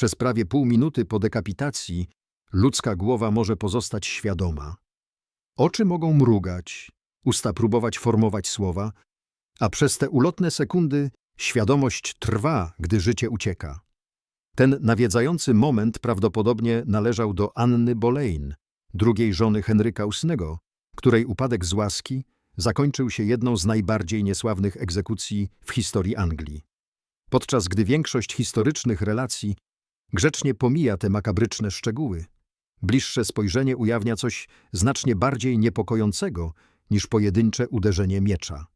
Przez prawie pół minuty po dekapitacji ludzka głowa może pozostać świadoma. Oczy mogą mrugać, usta próbować formować słowa, a przez te ulotne sekundy świadomość trwa, gdy życie ucieka. Ten nawiedzający moment prawdopodobnie należał do Anny Boleyn, drugiej żony Henryka VIII, której upadek z łaski zakończył się jedną z najbardziej niesławnych egzekucji w historii Anglii. Podczas gdy większość historycznych relacji grzecznie pomija te makabryczne szczegóły, bliższe spojrzenie ujawnia coś znacznie bardziej niepokojącego niż pojedyncze uderzenie miecza.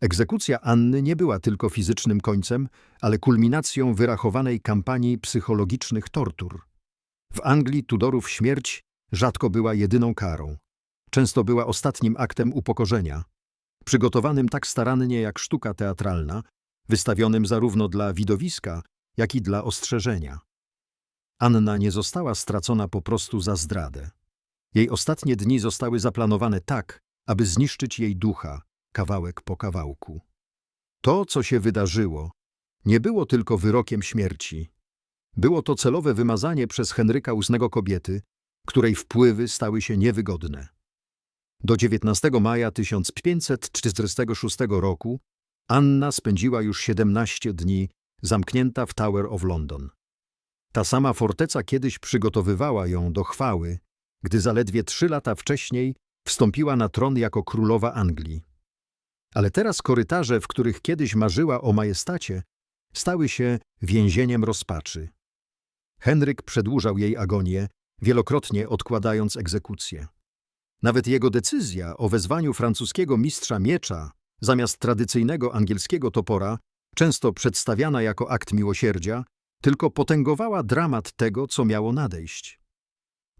Egzekucja Anny nie była tylko fizycznym końcem, ale kulminacją wyrachowanej kampanii psychologicznych tortur. W Anglii Tudorów śmierć rzadko była jedyną karą. Często była ostatnim aktem upokorzenia, przygotowanym tak starannie jak sztuka teatralna, wystawionym zarówno dla widowiska, jak i dla ostrzeżenia. Anna nie została stracona po prostu za zdradę. Jej ostatnie dni zostały zaplanowane tak, aby zniszczyć jej ducha, kawałek po kawałku. To, co się wydarzyło, nie było tylko wyrokiem śmierci. Było to celowe wymazanie przez Henryka VIII kobiety, której wpływy stały się niewygodne. Do 19 maja 1546 roku Anna spędziła już 17 dni zamknięta w Tower of London. Ta sama forteca kiedyś przygotowywała ją do chwały, gdy zaledwie trzy lata wcześniej wstąpiła na tron jako królowa Anglii. Ale teraz korytarze, w których kiedyś marzyła o majestacie, stały się więzieniem rozpaczy. Henryk przedłużał jej agonię, wielokrotnie odkładając egzekucję. Nawet jego decyzja o wezwaniu francuskiego mistrza miecza zamiast tradycyjnego angielskiego topora, często przedstawiana jako akt miłosierdzia, tylko potęgowała dramat tego, co miało nadejść.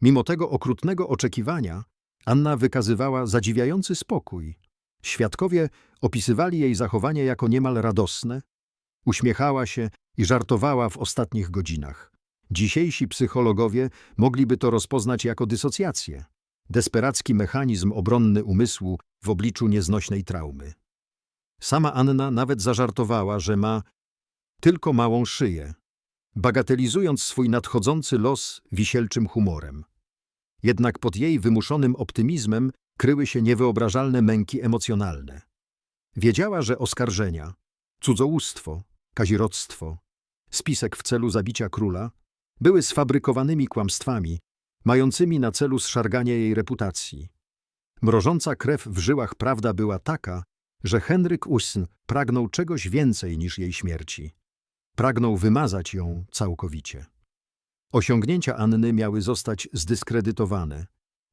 Mimo tego okrutnego oczekiwania, Anna wykazywała zadziwiający spokój. Świadkowie opisywali jej zachowanie jako niemal radosne, uśmiechała się i żartowała w ostatnich godzinach. Dzisiejsi psychologowie mogliby to rozpoznać jako dysocjację, desperacki mechanizm obronny umysłu w obliczu nieznośnej traumy. Sama Anna nawet zażartowała, że ma tylko małą szyję, bagatelizując swój nadchodzący los wisielczym humorem. Jednak pod jej wymuszonym optymizmem kryły się niewyobrażalne męki emocjonalne. Wiedziała, że oskarżenia, cudzołóstwo, kazirodztwo, spisek w celu zabicia króla były sfabrykowanymi kłamstwami, mającymi na celu zszarganie jej reputacji. Mrożąca krew w żyłach prawda była taka, że Henryk Usn pragnął czegoś więcej niż jej śmierci. Pragnął wymazać ją całkowicie. Osiągnięcia Anny miały zostać zdyskredytowane,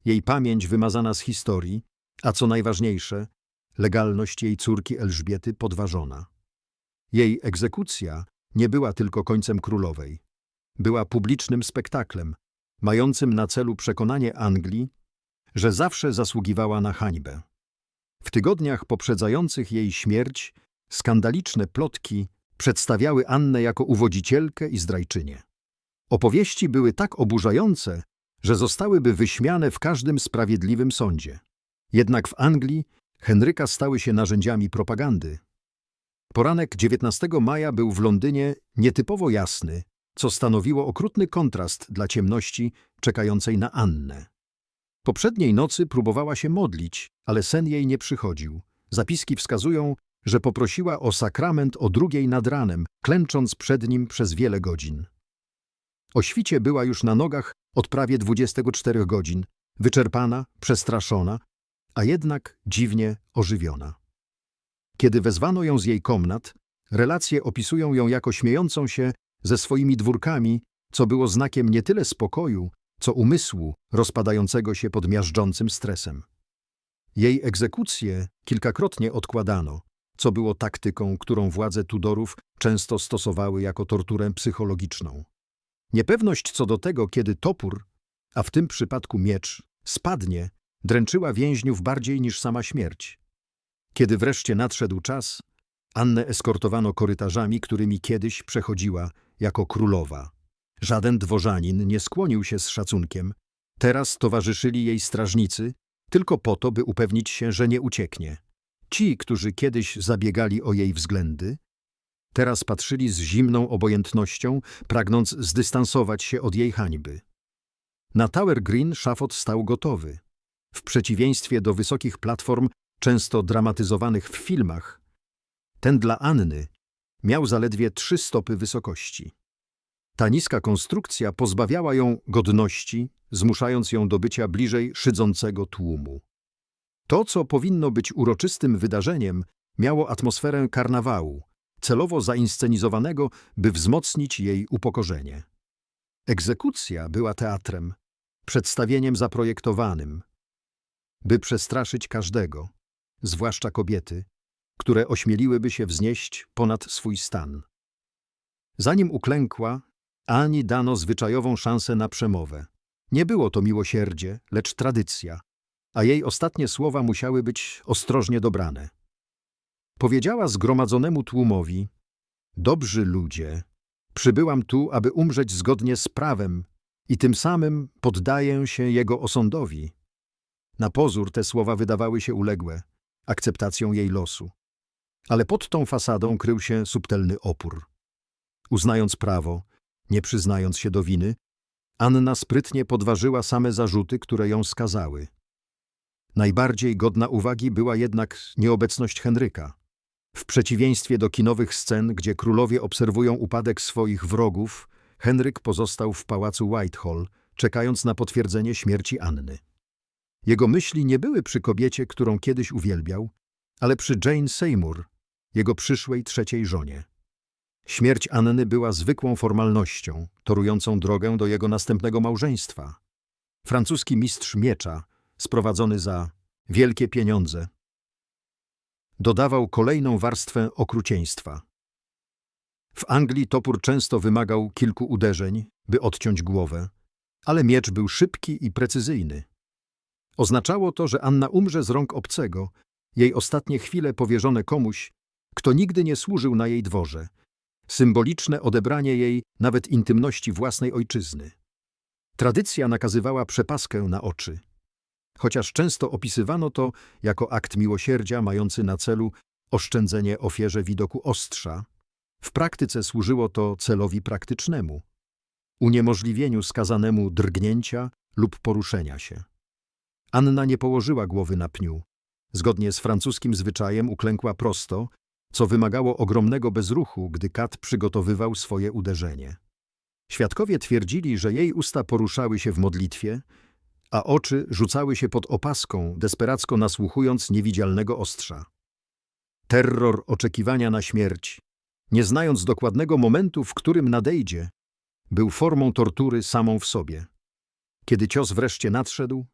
jej pamięć wymazana z historii, a co najważniejsze, legalność jej córki Elżbiety podważona. Jej egzekucja nie była tylko końcem królowej. Była publicznym spektaklem, mającym na celu przekonanie Anglii, że zawsze zasługiwała na hańbę. W tygodniach poprzedzających jej śmierć skandaliczne plotki przedstawiały Annę jako uwodzicielkę i zdrajczynię. Opowieści były tak oburzające, że zostałyby wyśmiane w każdym sprawiedliwym sądzie. Jednak w Anglii Henryka stały się narzędziami propagandy. Poranek 19 maja był w Londynie nietypowo jasny, co stanowiło okrutny kontrast dla ciemności czekającej na Annę. Poprzedniej nocy próbowała się modlić, ale sen jej nie przychodził. Zapiski wskazują, że poprosiła o sakrament o drugiej nad ranem, klęcząc przed nim przez wiele godzin. O świcie była już na nogach od prawie 24 godzin, wyczerpana, przestraszona, a jednak dziwnie ożywiona. Kiedy wezwano ją z jej komnat, relacje opisują ją jako śmiejącą się ze swoimi dwórkami, co było znakiem nie tyle spokoju, co umysłu rozpadającego się pod miażdżącym stresem. Jej egzekucję kilkakrotnie odkładano, co było taktyką, którą władze Tudorów często stosowały jako torturę psychologiczną. Niepewność co do tego, kiedy topór, a w tym przypadku miecz, spadnie, dręczyła więźniów bardziej niż sama śmierć. Kiedy wreszcie nadszedł czas, Annę eskortowano korytarzami, którymi kiedyś przechodziła jako królowa. Żaden dworzanin nie skłonił się z szacunkiem. Teraz towarzyszyli jej strażnicy, tylko po to, by upewnić się, że nie ucieknie. Ci, którzy kiedyś zabiegali o jej względy, Teraz patrzyli z zimną obojętnością, pragnąc zdystansować się od jej hańby. Na Tower Green szafot stał gotowy. W przeciwieństwie do wysokich platform, często dramatyzowanych w filmach, ten dla Anny miał zaledwie trzy stopy wysokości. Ta niska konstrukcja pozbawiała ją godności, zmuszając ją do bycia bliżej szydzącego tłumu. To, co powinno być uroczystym wydarzeniem, miało atmosferę karnawału, celowo zainscenizowanego, by wzmocnić jej upokorzenie. Egzekucja była teatrem, przedstawieniem zaprojektowanym, by przestraszyć każdego, zwłaszcza kobiety, które ośmieliłyby się wznieść ponad swój stan. Zanim uklękła, Ani dano zwyczajową szansę na przemowę. Nie było to miłosierdzie, lecz tradycja, a jej ostatnie słowa musiały być ostrożnie dobrane. Powiedziała zgromadzonemu tłumowi: Dobrzy ludzie, przybyłam tu, aby umrzeć zgodnie z prawem i tym samym poddaję się jego osądowi. Na pozór te słowa wydawały się uległe, akceptacją jej losu. Ale pod tą fasadą krył się subtelny opór. Uznając prawo, nie przyznając się do winy, Anna sprytnie podważyła same zarzuty, które ją skazały. Najbardziej godna uwagi była jednak nieobecność Henryka. W przeciwieństwie do kinowych scen, gdzie królowie obserwują upadek swoich wrogów, Henryk pozostał w pałacu Whitehall, czekając na potwierdzenie śmierci Anny. Jego myśli nie były przy kobiecie, którą kiedyś uwielbiał, ale przy Jane Seymour, jego przyszłej trzeciej żonie. Śmierć Anny była zwykłą formalnością, torującą drogę do jego następnego małżeństwa. Francuski mistrz miecza, sprowadzony za wielkie pieniądze, dodawał kolejną warstwę okrucieństwa. W Anglii topór często wymagał kilku uderzeń, by odciąć głowę, ale miecz był szybki i precyzyjny. Oznaczało to, że Anna umrze z rąk obcego, jej ostatnie chwile powierzone komuś, kto nigdy nie służył na jej dworze, symboliczne odebranie jej nawet intymności własnej ojczyzny. Tradycja nakazywała przepaskę na oczy. Chociaż często opisywano to jako akt miłosierdzia mający na celu oszczędzenie ofierze widoku ostrza, w praktyce służyło to celowi praktycznemu uniemożliwieniu skazanemu drgnięcia lub poruszenia się. Anna nie położyła głowy na pniu. Zgodnie z francuskim zwyczajem uklękła prosto, co wymagało ogromnego bezruchu, gdy kat przygotowywał swoje uderzenie. Świadkowie twierdzili, że jej usta poruszały się w modlitwie, a oczy rzucały się pod opaską, desperacko nasłuchując niewidzialnego ostrza. Terror oczekiwania na śmierć, nie znając dokładnego momentu, w którym nadejdzie, był formą tortury samą w sobie. Kiedy cios wreszcie nadszedł,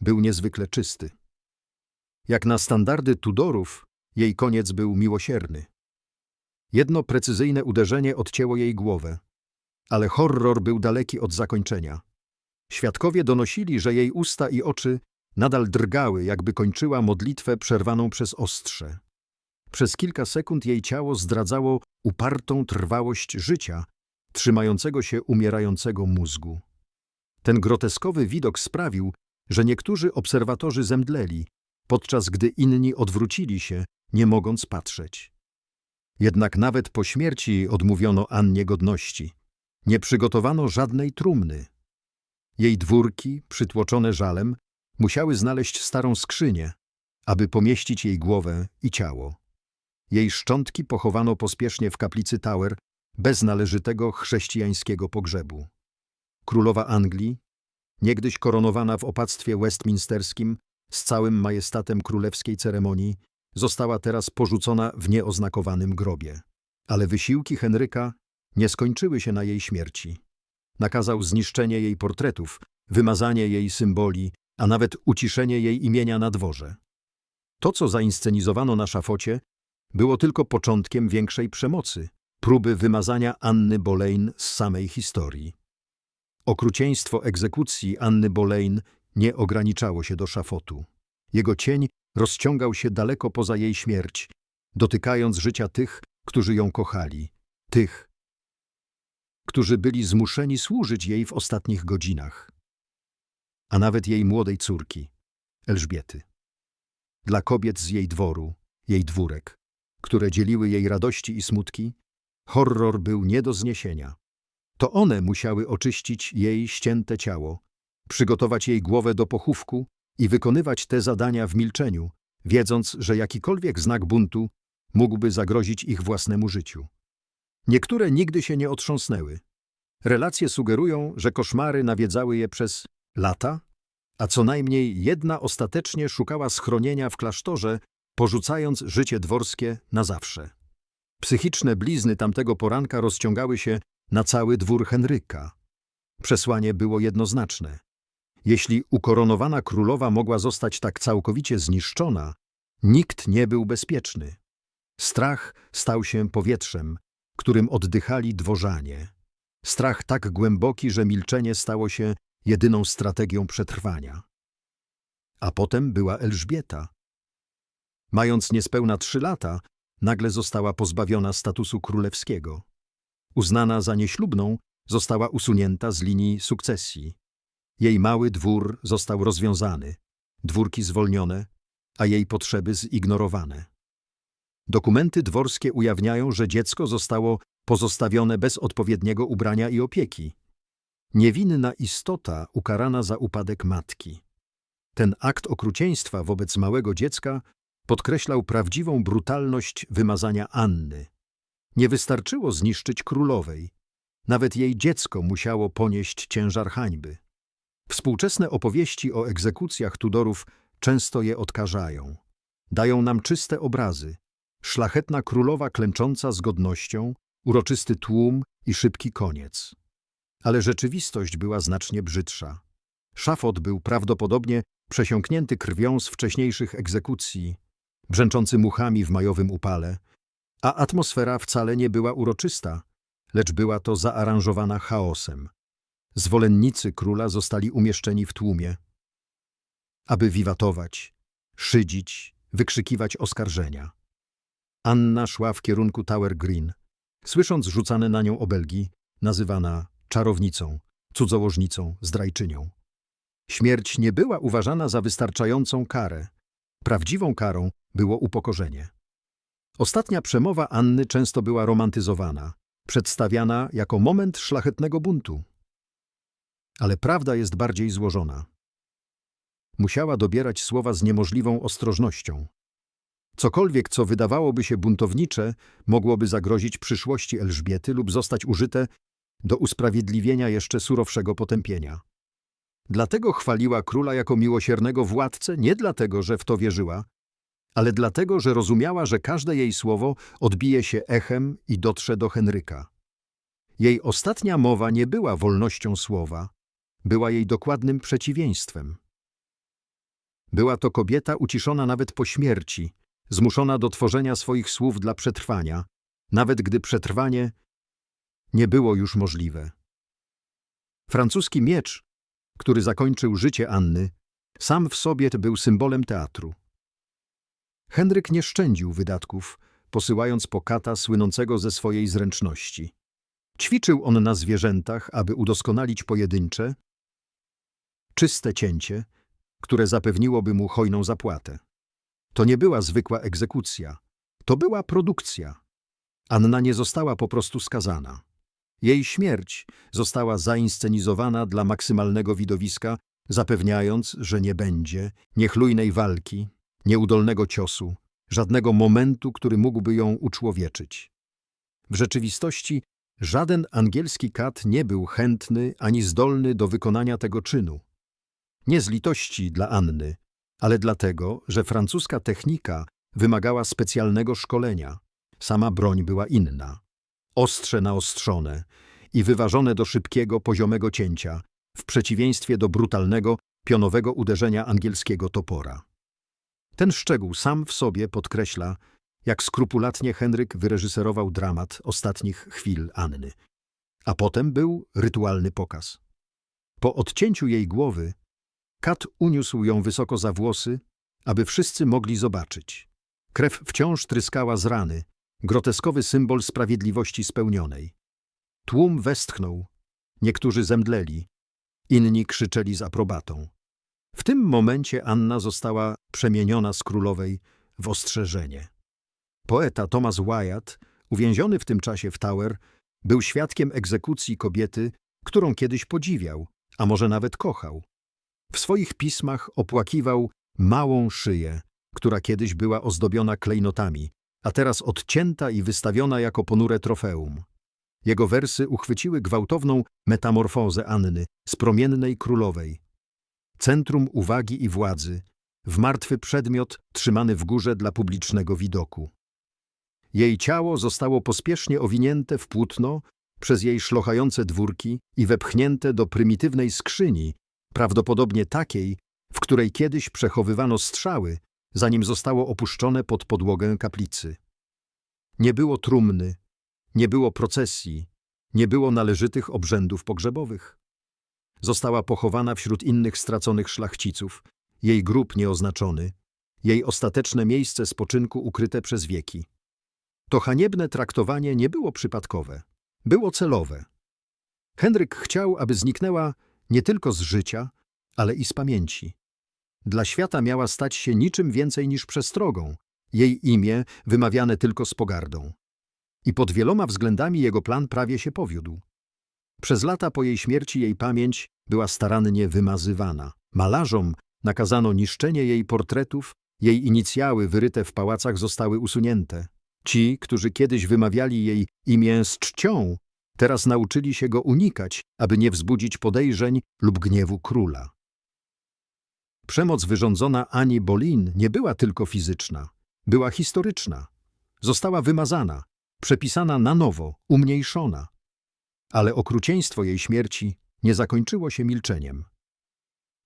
był niezwykle czysty. Jak na standardy Tudorów, jej koniec był miłosierny. Jedno precyzyjne uderzenie odcięło jej głowę, ale horror był daleki od zakończenia. Świadkowie donosili, że jej usta i oczy nadal drgały, jakby kończyła modlitwę przerwaną przez ostrze. Przez kilka sekund jej ciało zdradzało upartą trwałość życia, trzymającego się umierającego mózgu. Ten groteskowy widok sprawił, że niektórzy obserwatorzy zemdleli, podczas gdy inni odwrócili się, nie mogąc patrzeć. Jednak nawet po śmierci odmówiono Annie godności. Nie przygotowano żadnej trumny. Jej dwórki, przytłoczone żalem, musiały znaleźć starą skrzynię, aby pomieścić jej głowę i ciało. Jej szczątki pochowano pospiesznie w kaplicy Tower bez należytego chrześcijańskiego pogrzebu. Królowa Anglii, niegdyś koronowana w opactwie westminsterskim z całym majestatem królewskiej ceremonii, została teraz porzucona w nieoznakowanym grobie. Ale wysiłki Henryka nie skończyły się na jej śmierci. Nakazał zniszczenie jej portretów, wymazanie jej symboli, a nawet uciszenie jej imienia na dworze. To, co zainscenizowano na szafocie, było tylko początkiem większej przemocy, próby wymazania Anny Boleyn z samej historii. Okrucieństwo egzekucji Anny Boleyn nie ograniczało się do szafotu. Jego cień rozciągał się daleko poza jej śmierć, dotykając życia tych, którzy ją kochali, tych, którzy byli zmuszeni służyć jej w ostatnich godzinach, a nawet jej młodej córki, Elżbiety. Dla kobiet z jej dworu, jej dwórek, które dzieliły jej radości i smutki, Horror był nie do zniesienia. To one musiały oczyścić jej ścięte ciało, przygotować jej głowę do pochówku i wykonywać te zadania w milczeniu, wiedząc, że jakikolwiek znak buntu mógłby zagrozić ich własnemu życiu. Niektóre nigdy się nie otrząsnęły. Relacje sugerują, że koszmary nawiedzały je przez lata, a co najmniej jedna ostatecznie szukała schronienia w klasztorze, porzucając życie dworskie na zawsze. Psychiczne blizny tamtego poranka rozciągały się na cały dwór Henryka. Przesłanie było jednoznaczne. Jeśli ukoronowana królowa mogła zostać tak całkowicie zniszczona, nikt nie był bezpieczny. Strach stał się powietrzem, którym oddychali dworzanie. Strach tak głęboki, że milczenie stało się jedyną strategią przetrwania. A potem była Elżbieta. Mając niespełna trzy lata, nagle została pozbawiona statusu królewskiego. Uznana za nieślubną, została usunięta z linii sukcesji. Jej mały dwór został rozwiązany, dwórki zwolnione, a jej potrzeby zignorowane. Dokumenty dworskie ujawniają, że dziecko zostało pozostawione bez odpowiedniego ubrania i opieki. Niewinna istota ukarana za upadek matki. Ten akt okrucieństwa wobec małego dziecka podkreślał prawdziwą brutalność wymazania Anny. Nie wystarczyło zniszczyć królowej. Nawet jej dziecko musiało ponieść ciężar hańby. Współczesne opowieści o egzekucjach Tudorów często je odkażają. Dają nam czyste obrazy. Szlachetna królowa klęcząca z godnością, uroczysty tłum i szybki koniec. Ale rzeczywistość była znacznie brzydsza. Szafot był prawdopodobnie przesiąknięty krwią z wcześniejszych egzekucji, brzęczący muchami w majowym upale, a atmosfera wcale nie była uroczysta, lecz była to zaaranżowana chaosem. Zwolennicy króla zostali umieszczeni w tłumie, aby wiwatować, szydzić, wykrzykiwać oskarżenia. Anna szła w kierunku Tower Green, słysząc rzucane na nią obelgi, nazywana czarownicą, cudzołożnicą, zdrajczynią. Śmierć nie była uważana za wystarczającą karę. Prawdziwą karą było upokorzenie. Ostatnia przemowa Anny często była romantyzowana, przedstawiana jako moment szlachetnego buntu. Ale prawda jest bardziej złożona. Musiała dobierać słowa z niemożliwą ostrożnością. Cokolwiek, co wydawałoby się buntownicze, mogłoby zagrozić przyszłości Elżbiety lub zostać użyte do usprawiedliwienia jeszcze surowszego potępienia. Dlatego chwaliła króla jako miłosiernego władcę nie dlatego, że w to wierzyła, ale dlatego, że rozumiała, że każde jej słowo odbije się echem i dotrze do Henryka. Jej ostatnia mowa nie była wolnością słowa, była jej dokładnym przeciwieństwem. Była to kobieta uciszona nawet po śmierci, zmuszona do tworzenia swoich słów dla przetrwania, nawet gdy przetrwanie nie było już możliwe. Francuski miecz, który zakończył życie Anny, sam w sobie był symbolem teatru. Henryk nie szczędził wydatków, posyłając po kata słynącego ze swojej zręczności. Ćwiczył on na zwierzętach, aby udoskonalić pojedyncze, czyste cięcie, które zapewniłoby mu hojną zapłatę. To nie była zwykła egzekucja, to była produkcja. Anna nie została po prostu skazana. Jej śmierć została zainscenizowana dla maksymalnego widowiska, zapewniając, że nie będzie niechlujnej walki, nieudolnego ciosu, żadnego momentu, który mógłby ją uczłowieczyć. W rzeczywistości żaden angielski kat nie był chętny ani zdolny do wykonania tego czynu. Nie z litości dla Anny, ale dlatego, że francuska technika wymagała specjalnego szkolenia. Sama broń była inna. Ostrze naostrzone i wyważone do szybkiego, poziomego cięcia, w przeciwieństwie do brutalnego, pionowego uderzenia angielskiego topora. Ten szczegół sam w sobie podkreśla, jak skrupulatnie Henryk wyreżyserował dramat ostatnich chwil Anny. A potem był rytualny pokaz. Po odcięciu jej głowy, Kat uniósł ją wysoko za włosy, aby wszyscy mogli zobaczyć. Krew wciąż tryskała z rany, groteskowy symbol sprawiedliwości spełnionej. Tłum westchnął, niektórzy zemdleli, inni krzyczeli z aprobatą. W tym momencie Anna została przemieniona z królowej w ostrzeżenie. Poeta Thomas Wyatt uwięziony w tym czasie w Tower, był świadkiem egzekucji kobiety, którą kiedyś podziwiał, a może nawet kochał. W swoich pismach opłakiwał małą szyję, która kiedyś była ozdobiona klejnotami, a teraz odcięta i wystawiona jako ponure trofeum. Jego wersy uchwyciły gwałtowną metamorfozę Anny z promiennej królowej. Centrum uwagi i władzy, w martwy przedmiot trzymany w górze dla publicznego widoku. Jej ciało zostało pospiesznie owinięte w płótno przez jej szlochające dwórki i wepchnięte do prymitywnej skrzyni, prawdopodobnie takiej, w której kiedyś przechowywano strzały, zanim zostało opuszczone pod podłogę kaplicy. Nie było trumny, nie było procesji, nie było należytych obrzędów pogrzebowych. Została pochowana wśród innych straconych szlachciców, jej grób nieoznaczony, jej ostateczne miejsce spoczynku ukryte przez wieki. To haniebne traktowanie nie było przypadkowe, było celowe. Henryk chciał, aby zniknęła nie tylko z życia, ale i z pamięci. Dla świata miała stać się niczym więcej niż przestrogą, jej imię wymawiane tylko z pogardą. I pod wieloma względami jego plan prawie się powiódł. Przez lata po jej śmierci jej pamięć była starannie wymazywana. Malarzom nakazano niszczenie jej portretów, jej inicjały wyryte w pałacach zostały usunięte. Ci, którzy kiedyś wymawiali jej imię z czcią, teraz nauczyli się go unikać, aby nie wzbudzić podejrzeń lub gniewu króla. Przemoc wyrządzona Ani Bolin nie była tylko fizyczna, była historyczna. Została wymazana, przepisana na nowo, umniejszona. Ale okrucieństwo jej śmierci nie zakończyło się milczeniem.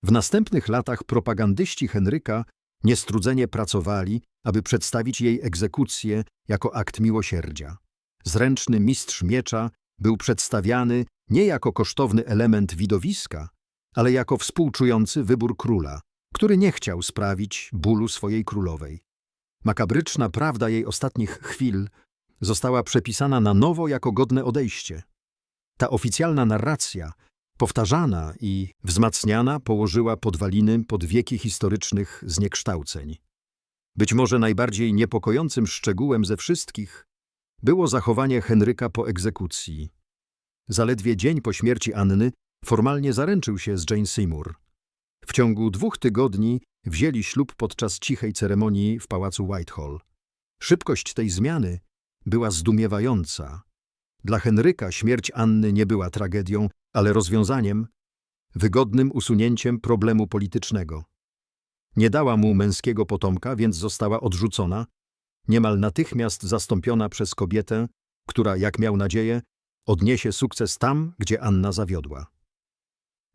W następnych latach propagandyści Henryka niestrudzenie pracowali, aby przedstawić jej egzekucję jako akt miłosierdzia. Zręczny mistrz miecza był przedstawiany nie jako kosztowny element widowiska, ale jako współczujący wybór króla, który nie chciał sprawić bólu swojej królowej. Makabryczna prawda jej ostatnich chwil została przepisana na nowo jako godne odejście. Ta oficjalna narracja, powtarzana i wzmacniana, położyła podwaliny pod wieki historycznych zniekształceń. Być może najbardziej niepokojącym szczegółem ze wszystkich było zachowanie Henryka po egzekucji. Zaledwie dzień po śmierci Anny formalnie zaręczył się z Jane Seymour. W ciągu dwóch tygodni wzięli ślub podczas cichej ceremonii w pałacu Whitehall. Szybkość tej zmiany była zdumiewająca. Dla Henryka śmierć Anny nie była tragedią, ale rozwiązaniem, wygodnym usunięciem problemu politycznego. Nie dała mu męskiego potomka, więc została odrzucona, niemal natychmiast zastąpiona przez kobietę, która, jak miał nadzieję, odniesie sukces tam, gdzie Anna zawiodła.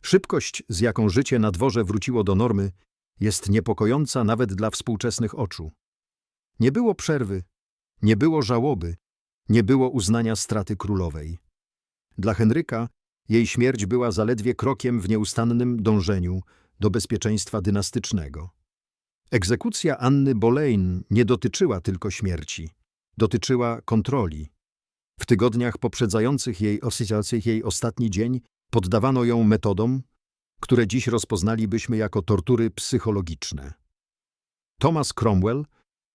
Szybkość, z jaką życie na dworze wróciło do normy, jest niepokojąca nawet dla współczesnych oczu. Nie było przerwy, nie było żałoby, nie było uznania straty królowej. Dla Henryka jej śmierć była zaledwie krokiem w nieustannym dążeniu do bezpieczeństwa dynastycznego. Egzekucja Anny Boleyn nie dotyczyła tylko śmierci, dotyczyła kontroli. W tygodniach poprzedzających jej jej ostatni dzień poddawano ją metodom, które dziś rozpoznalibyśmy jako tortury psychologiczne. Thomas Cromwell,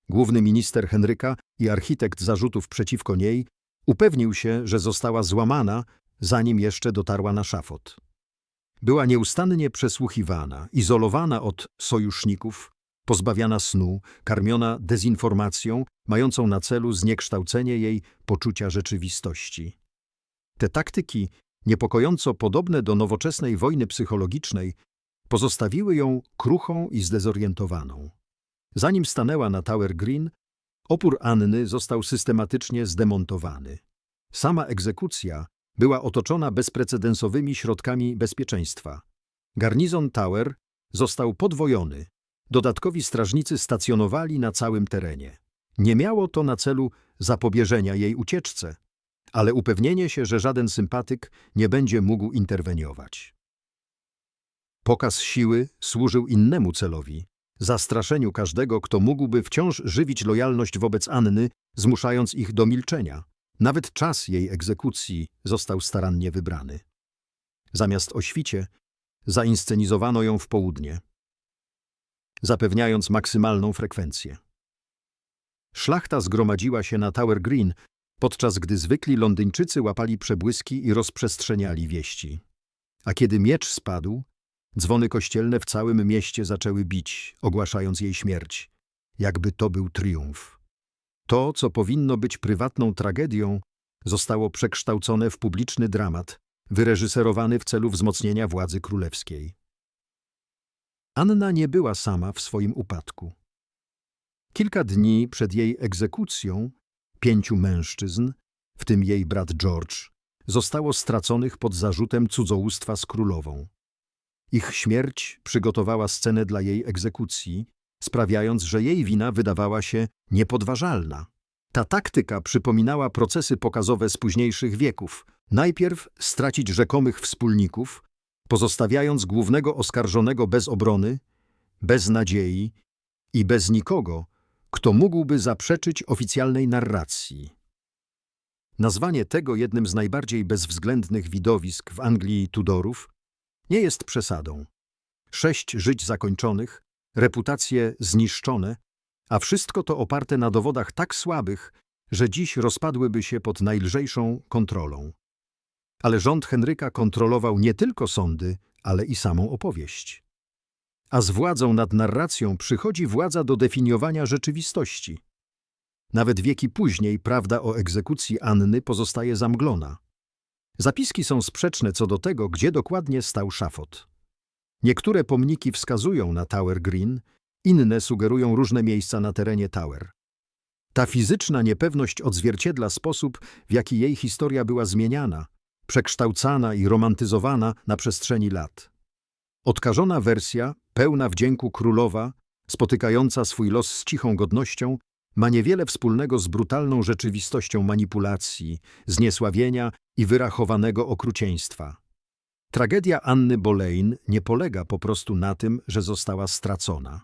główny minister Henryka i architekt zarzutów przeciwko niej, upewnił się, że została złamana, zanim jeszcze dotarła na szafot. Była nieustannie przesłuchiwana, izolowana od sojuszników, pozbawiana snu, karmiona dezinformacją, mającą na celu zniekształcenie jej poczucia rzeczywistości. Te taktyki, niepokojąco podobne do nowoczesnej wojny psychologicznej, pozostawiły ją kruchą i zdezorientowaną. Zanim stanęła na Tower Green, opór Anny został systematycznie zdemontowany. Sama egzekucja była otoczona bezprecedensowymi środkami bezpieczeństwa. Garnizon Tower został podwojony, dodatkowi strażnicy stacjonowali na całym terenie. Nie miało to na celu zapobieżenia jej ucieczce, ale upewnienie się, że żaden sympatyk nie będzie mógł interweniować. Pokaz siły służył innemu celowi zastraszeniu każdego, kto mógłby wciąż żywić lojalność wobec Anny, zmuszając ich do milczenia. Nawet czas jej egzekucji został starannie wybrany. Zamiast o świcie, zainscenizowano ją w południe, zapewniając maksymalną frekwencję. Szlachta zgromadziła się na Tower Green, podczas gdy zwykli Londyńczycy łapali przebłyski i rozprzestrzeniali wieści. A kiedy miecz spadł, dzwony kościelne w całym mieście zaczęły bić, ogłaszając jej śmierć, jakby to był triumf. To, co powinno być prywatną tragedią, zostało przekształcone w publiczny dramat, wyreżyserowany w celu wzmocnienia władzy królewskiej. Anna nie była sama w swoim upadku. Kilka dni przed jej egzekucją pięciu mężczyzn, w tym jej brat George, zostało straconych pod zarzutem cudzołóstwa z królową. Ich śmierć przygotowała scenę dla jej egzekucji, sprawiając, że jej wina wydawała się niepodważalna. Ta taktyka przypominała procesy pokazowe z późniejszych wieków. Najpierw stracić rzekomych wspólników, pozostawiając głównego oskarżonego bez obrony, bez nadziei i bez nikogo, kto mógłby zaprzeczyć oficjalnej narracji. Nazwanie tego jednym z najbardziej bezwzględnych widowisk w Anglii Tudorów nie jest przesadą. Sześć żyć zakończonych, reputacje zniszczone, a wszystko to oparte na dowodach tak słabych, że dziś rozpadłyby się pod najlżejszą kontrolą. Ale rząd Henryka kontrolował nie tylko sądy, ale i samą opowieść. A z władzą nad narracją przychodzi władza do definiowania rzeczywistości. Nawet wieki później prawda o egzekucji Anny pozostaje zamglona. Zapiski są sprzeczne co do tego, gdzie dokładnie stał szafot. Niektóre pomniki wskazują na Tower Green, inne sugerują różne miejsca na terenie Tower. Ta fizyczna niepewność odzwierciedla sposób, w jaki jej historia była zmieniana, przekształcana i romantyzowana na przestrzeni lat. Odkażona wersja, pełna wdzięku królowa, spotykająca swój los z cichą godnością, ma niewiele wspólnego z brutalną rzeczywistością manipulacji, zniesławienia i wyrachowanego okrucieństwa. Tragedia Anny Boleyn nie polega po prostu na tym, że została stracona.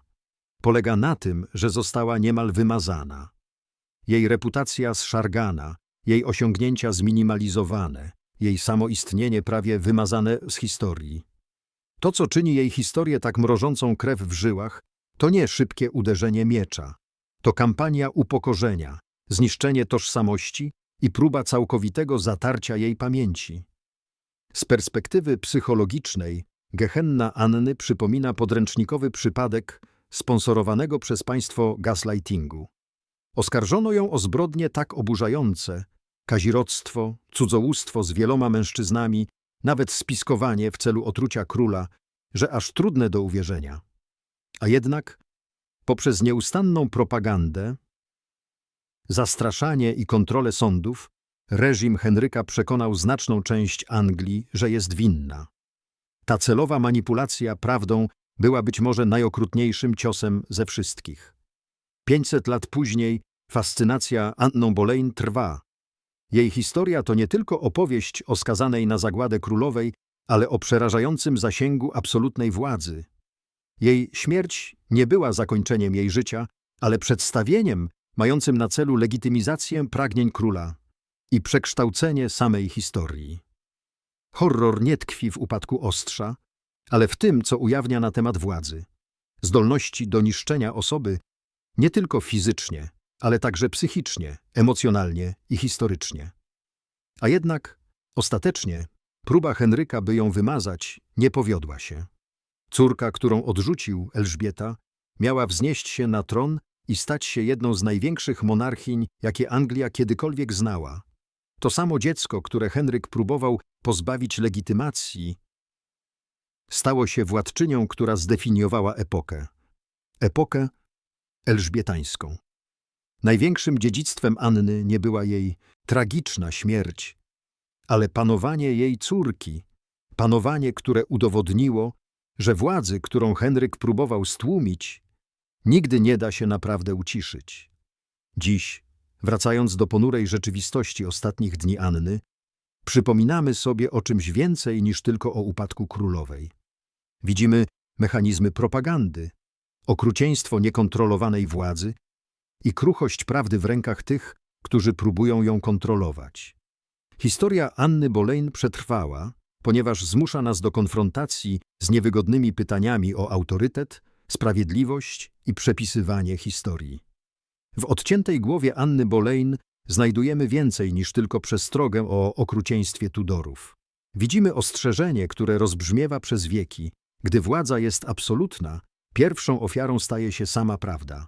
Polega na tym, że została niemal wymazana. Jej reputacja zszargana, jej osiągnięcia zminimalizowane, jej samoistnienie prawie wymazane z historii. To, co czyni jej historię tak mrożącą krew w żyłach, to nie szybkie uderzenie miecza. To kampania upokorzenia, zniszczenie tożsamości i próba całkowitego zatarcia jej pamięci. Z perspektywy psychologicznej Gehenna Anny przypomina podręcznikowy przypadek sponsorowanego przez państwo gaslightingu. Oskarżono ją o zbrodnie tak oburzające, kazirodztwo, cudzołóstwo z wieloma mężczyznami, nawet spiskowanie w celu otrucia króla, że aż trudne do uwierzenia. A jednak poprzez nieustanną propagandę, zastraszanie i kontrolę sądów, reżim Henryka przekonał znaczną część Anglii, że jest winna. Ta celowa manipulacja prawdą była być może najokrutniejszym ciosem ze wszystkich. 500 lat później fascynacja Anną Boleyn trwa. Jej historia to nie tylko opowieść o skazanej na zagładę królowej, ale o przerażającym zasięgu absolutnej władzy. Jej śmierć nie była zakończeniem jej życia, ale przedstawieniem mającym na celu legitymizację pragnień króla i przekształcenie samej historii. Horror nie tkwi w upadku ostrza, ale w tym, co ujawnia na temat władzy, zdolności do niszczenia osoby nie tylko fizycznie, ale także psychicznie, emocjonalnie i historycznie. A jednak, ostatecznie, próba Henryka, by ją wymazać, nie powiodła się. Córka, którą odrzucił Elżbieta, miała wznieść się na tron i stać się jedną z największych monarchiń, jakie Anglia kiedykolwiek znała. To samo dziecko, które Henryk próbował pozbawić legitymacji, stało się władczynią, która zdefiniowała epokę. Epokę elżbietańską. Największym dziedzictwem Anny nie była jej tragiczna śmierć, ale panowanie jej córki, panowanie, które udowodniło, że władzy, którą Henryk próbował stłumić, nigdy nie da się naprawdę uciszyć. Dziś, wracając do ponurej rzeczywistości ostatnich dni Anny, przypominamy sobie o czymś więcej niż tylko o upadku królowej. Widzimy mechanizmy propagandy, okrucieństwo niekontrolowanej władzy i kruchość prawdy w rękach tych, którzy próbują ją kontrolować. Historia Anny Boleyn przetrwała, ponieważ zmusza nas do konfrontacji z niewygodnymi pytaniami o autorytet, sprawiedliwość i przepisywanie historii. W odciętej głowie Anny Boleyn znajdujemy więcej niż tylko przestrogę o okrucieństwie Tudorów. Widzimy ostrzeżenie, które rozbrzmiewa przez wieki. Gdy władza jest absolutna, pierwszą ofiarą staje się sama prawda.